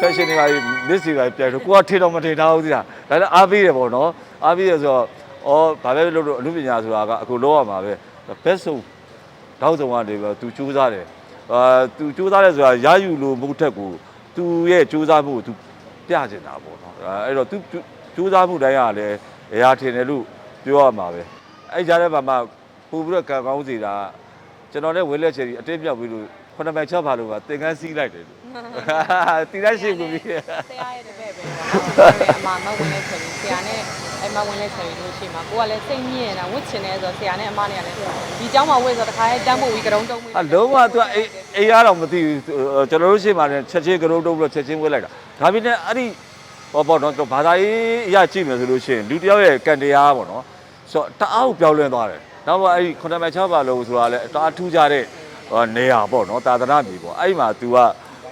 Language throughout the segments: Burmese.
fashion တွေပါမစ်စီပါပြန်တော့ကိုကထေတော့မထေထားဘူးသိလားဒါလည်းအားပေးတယ်ပေါ့နော်အားပေးရဆိုတော့ဩဘာပဲလို့လို့အမှုပညာဆိုတာကအခုလောရမှာပဲ best ဆုံးတောက်ဆုံးကနေပဲသူစူးစမ်းတယ်အာသူစူးစမ်းတယ်ဆိုတာရယူလို့မဟုတ်ထက်ကိုသူရဲ့စူးစမ်းမှုကိုသူပြချင်တာပေါ့နော်အဲ့တော့သူစူးစမ်းမှုတိုင်းကလည်းအရာထင်တယ်လို့ပြောရမှာပဲအဲ့ကြားထဲမှာမှပို့ပြီးတော့ကံကောင်းစီတာကျွန်တော်လည်းဝဲလက်ချယ်ကြီးအတင်းပြောက်ပြီးလို့ခုနမိုင်ချက်ပါလို့ကသင်္ကန်းစီးလိုက်တယ်လို့ တီလိုက်ရှိကူပြီ ဆရာရဲ့တပည့်ပဲပေါ့နော်အမမဝင်လဲချင်ဆရာနဲ့အမဝင်လဲချင်လို့ရှိမှာကိုကလည်းစိတ်ညစ်နေတာဝစ်ချင်တယ်ဆိုဆရာနဲ့အမနဲ့ကလည်းဒီเจ้าမှာဝစ်ဆိုတခါရဲတန်းဖို့ဝီကတုံးတုံးပြီး အလုံးဝသူကအေးအေးရတော့မသိဘူးကျွန်တော်တို့ရှေ့မှာလည်းချက်ချင်းကရုံးတုံးပြီးတော့ချက်ချင်းဝဲလိုက်တာဒါပေမဲ့အဲ့ဒီဟောပေါ့နော်ကျွန်တော်ဘာသာရေးအရာကြည့်မယ်ဆိုလို့ရှိရင်လူတစ်ယောက်ရဲ့ကံတရားပေါ့နော်ဆိုတော့တအားကိုပြောင်းလဲသွားတယ်နောက်မှအဲ့ဒီခုနမချပါလို့ဆိုတာလည်းတအားထူးကြတဲ့နေရာပေါ့နော်တာသနာမြေပေါ့အဲ့မှာ तू က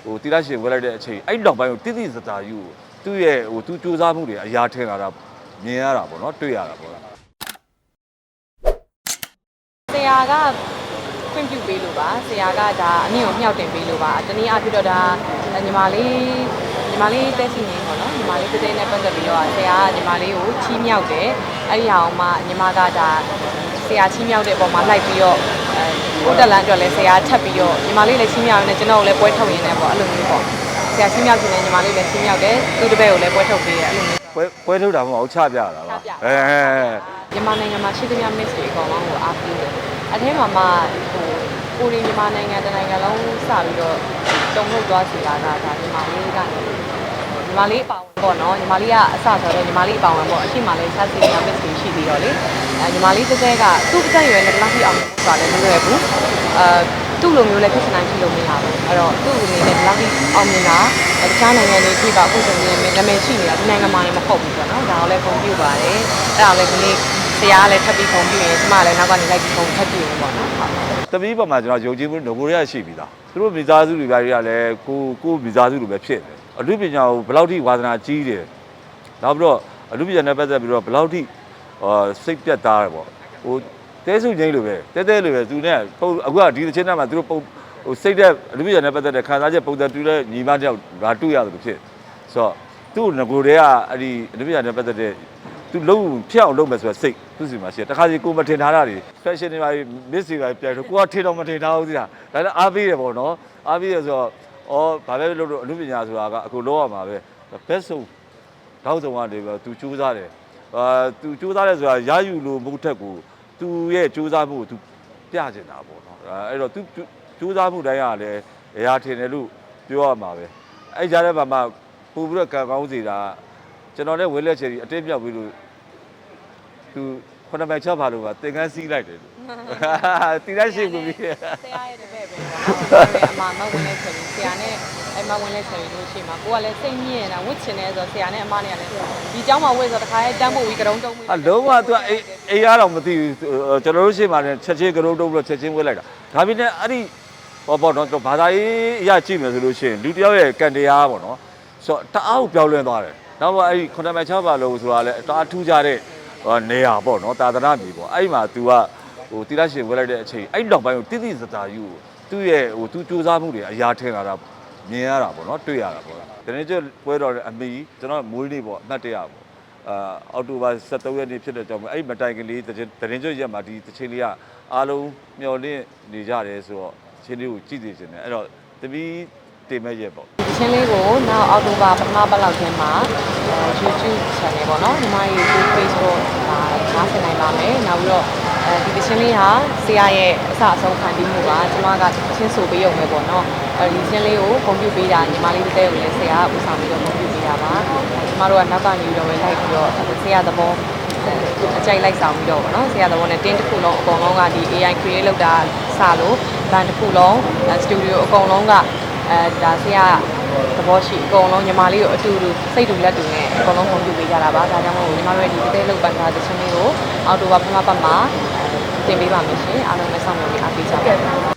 ဟိုတိရရှင်ဝဲလိုက်တဲ့အချိန်အဲ့နောက်ပိုင်းကိုတိတိစတာယူသူ့ရဲ့ဟို तू စူးစမ်းမှုတွေအရာထင်လာတာမြင်ရတာပေါ့နော်တွေ့ရတာပေါ့ဆရာကခွင့်ပြုပေးလို့ပါဆရာကဒါအမြင့်ကိုမြှောက်တင်ပေးလို့ပါတနည်းအားဖြင့်တော့ဒါညီမလေးညီမလေးတက်စီနေပေါ့နော်ညီမလေးတက်တဲ့နဲ့ပတ်သက်ပြီးတော့ဆရာကညီမလေးကိုချီးမြှောက်တယ်အဲ့ဒီဟာအောင်မှညီမကဒါဆရာချီးမြှောက်တဲ့အပေါ်မှာလိုက်ပြီးတော့ အဲကိုတက်လန်အတွက်လည်းဆရာထပ်ပြီးတော့ညီမလေးလည်းချီးမြှောက်နေကျွန်တော်ကိုလည်းပွဲထုတ်ရင်းနဲ့ပေါ့အဲ့လိုမျိုးပေါ့ဆရာချီးမြှောက်ခြင်းနဲ့ညီမလေးလည်းချီးမြှောက်တယ်သူ့တပည့်ကိုလည်းပွဲထုတ်ပေးတယ်အဲ့လိုမျိုးပွဲပွဲထုတ်တာမဟုတ်ဘူးချပြတာပါချပြအဲမြန်မာနိုင်ငံမှာရှိသမျှ mix တွေအကောင်လုံးကိုအားပေးတယ်အထဲမှာမှဟိုကိုရီမြန်မာနိုင်ငံတနိုင်ငံလုံးစပြီးတော့တုံ့ထုတ်သွားစီလာတာဒါမြန်မာလေးကနေ မြန်မာလေးပါဝင်ပေါ့နော်မြန်မာလေးကအစဆိုတော့မြန်မာလေးပါဝင်ပေါ့အရှိမလေးဆက်စီရ mix တွေရှိပြီးတော့လေအဲမြန်မာလေးတစ်သေးကသူ့အသက်အရွယ်နဲ့တစ်လောက်ထိအောင်ဆိုတာလည်းမလွယ်ဘူးအဲသူ့လိုမျိုးလည်းဖြစ်နိုင်ရှိလို့မရဘူးအဲ့တော့သူ့အနေနဲ့ဒီလောက်ထိအောင်မြင်တာတခြားနိုင်ငံတွေကြည့်ပါအခုဆိုရင်နာမည်ရှိနေတာဒီနိုင်ငံမှာလည်းမဟုတ်ဘူးပေါ့နော်ဒါကိုလည်းပုံပြပါတယ်အဲ့ဒါကိုလည်းဒီနေ့ဆရာကလည်းထပ်ပြီးပုံပြရင်ကျမလည်းနောက်ကနေလိုက်ပြီးပုံထပ်ပြရင်ပေါ့နော်ဟုတ်သမီးပေါ်မှာကျွန်တော်ယုံကြည်မှုငကိုရရှိပြီသားသူတို့မိသားစုတွေပါတွေကလည်းကိုကိုမိသားစုလိုပဲဖြစ်တယ် အမှုပညာကိုဘယ်လောက်ထိဝါသနာကြီးတယ်နောက်ပြီးတော့အမှုပညာနဲ့ပတ်သက်ပြီးတော့ဘယ်လောက်ထိအာစိတ်ပြတ်သားတယ်ပေါ့ဟိုတဲစုချင်းလိုပဲတဲတဲလိုပဲသူနဲ့ပုံအခုကဒီတစ်ချင်းထဲမှာသူတို့ပုံဟိုစိတ်တဲ့အမှုပညာနဲ့ပတ်သက်တဲ့ခံစားချက်ပုံစံတူတဲ့ညီမတယောက်ငါတွေ့ရတယ်လို့ဖြစ်ဆိုတော့သူ့ငကိုတွေကအဲ့ဒီအမှုပညာနဲ့ပတ်သက်တဲ့သူလုံးဖျက်အောင်လုပ်မယ်ဆိုတော့စိတ်သူ့စီမှာရှိတယ်တခါစီကိုမထင်ထားတာတွေ fashion တွေပါမစ်စီပါပြန်တော့ကိုကထင်တော့မထင်ထားဘူးသိလားဒါလည်းအားပေးတယ်ပေါ့နော်အားပေးရဆိုတော့ ဩဘာပဲလို့လို့အမှုပညာဆိုတာကအခုလောရမှာပဲ best ဆုံးတောက်ဆုံးကနေပဲသူစူးစမ်းတယ်အာသူစူးစမ်းတယ်ဆိုတာရယူလို့မဟုတ်ထက်ကိုသူရဲ့စူးစမ်းမှုကိုသူပြချင်တာပေါ့နော်အဲ့တော့သူစူးစမ်းမှုတိုင်းကလည်းအရာထင်တယ်လို့ပြောရမှာပဲအဲ့ကြားထဲမှာမှပို့ပြီးတော့ကံကောင်းစီတာကျွန်တော်လည်းဝဲလက်ချယ်ကြီးအတင်းပြောက်ပြီးလို့သူ ခုနမိုင်ချက်ပါလို့ကသင်္ကန်းစီးလိုက်တယ်လို့တီလိုက်ရှိကူပြီ ဆရာရဲ့တပည့်ပဲပေါ့နော်အမမဝင်လဲချင်ဆရာနဲ့အမဝင်လဲချင်လို့ရှိမှာကိုကလည်းစိတ်ညစ်နေတာဝစ်ချင်တယ်ဆိုဆရာနဲ့အမနဲ့ကလည်းဒီเจ้าမှာဝစ်ဆိုတခါရဲတန်းဖို့ဝီကတုံးတုံးပြီး အလုံးဝသူကအေးအေးရတော့မသိဘူးကျွန်တော်တို့ရှေ့မှာလည်းချက်ချင်းကရုံးတုံးပြီးတော့ချက်ချင်းဝဲလိုက်တာဒါပေမဲ့အဲ့ဒီဟောပေါ့နော်ဘာသာရေးအရာကြည့်မယ်ဆိုလို့ရှိရင်လူတစ်ယောက်ရဲ့ကံတရားပေါ့နော်ဆိုတော့တအားကိုပြောင်းလဲသွားတယ်နောက်မှအဲ့ဒီခုနမိုင်ချက်ပါလို့ဆိုတာလည်းတအားထူးကြတဲ့ နေရာပေါ့နော်တာသနာမြေပေါ့အဲ့မှာ तू ကဟိုတိရရှင်ဝဲလိုက်တဲ့အချိန်အဲ့နောက်ပိုင်းကိုတိတိစတာယူသူ့ရဲ့ဟို तू စူးစမ်းမှုတွေအရာထင်လာတာမြင်ရတာပေါ့နော်တွေ့ရတာပေါ့ဒီနေ့ကျပွဲတော်တဲ့အမီကျွန်တော်မွေးနေ့ပေါ့အမှတ်တရပေါ့အာအောက်တိုဘာ23ရက်နေ့ဖြစ်တဲ့ကြောင့်မို့အဲ့ဒီမတိုင်ကလေးတရင်တရင်ကျွတ်ရက်မှာဒီတချင်းလေးကအားလုံးမျော်လင့်နေကြတယ်ဆိုတော့တချင်းလေးကိုကြည့်နေခြင်းတယ်အဲ့တော့သမီးတင်မဲ့ရက်ပေါ့ ချင်းလေးကိုနောက်အောက်တိုဘာပထမပတ်လောက်ချင်းမှာ YouTube channel ပေါ့နော်ညီမရဲ့ YouTube page တော့ဒါနားဆင်နိုင်ပါမယ်နောက်ပြီးတော့အဲဒီချင်းလေးဟာဆရာရဲ့အစအဆုံးခံပြီးမှုပါကျွန်မကချင်းဆိုပေးရုံပဲပေါ့နော်အဲဒီချင်းလေးကိုဂုဏ်ပြုပေးတာညီမလေးတဲ့ကိုလည်းဆရာကဥဆောင်ပြီးတော့ဂုဏ်ပြုပေးတာပါကျွန်မတို့ကနောက်ကနေပြီးတော့ပဲလိုက်ပြီးတော့ဆရာသဘောအကြိုက်လိုက်ဆောင်ပြီးတော့ပေါ့နော်ဆရာသဘောနဲ့တင်းတစ်ခုလုံးအကုန်လုံးကဒီ AI create လုပ်တာစလို့ဘန်တစ်ခုလုံးစတူဒီယိုအကုန်လုံးကအဲဒါဆရာ သဘောရှိအကုန်လုံးညီမလေးကိုအတူတူစိတ်တူလက်တူနဲ့အကုန်လုံးပုံပြပေးကြတာပါဒါကြောင့်မို့ညီမတို့ရဲ့ဒီတဲလောက်ပန်ထားတဲ့ချင်းလေးကိုအော်တိုဘာပထမပတ်မှာတင်ပေးပါမယ်ရှင်အားလုံးပဲဆောင်ရွက်ပြီးအားပေးကြပါ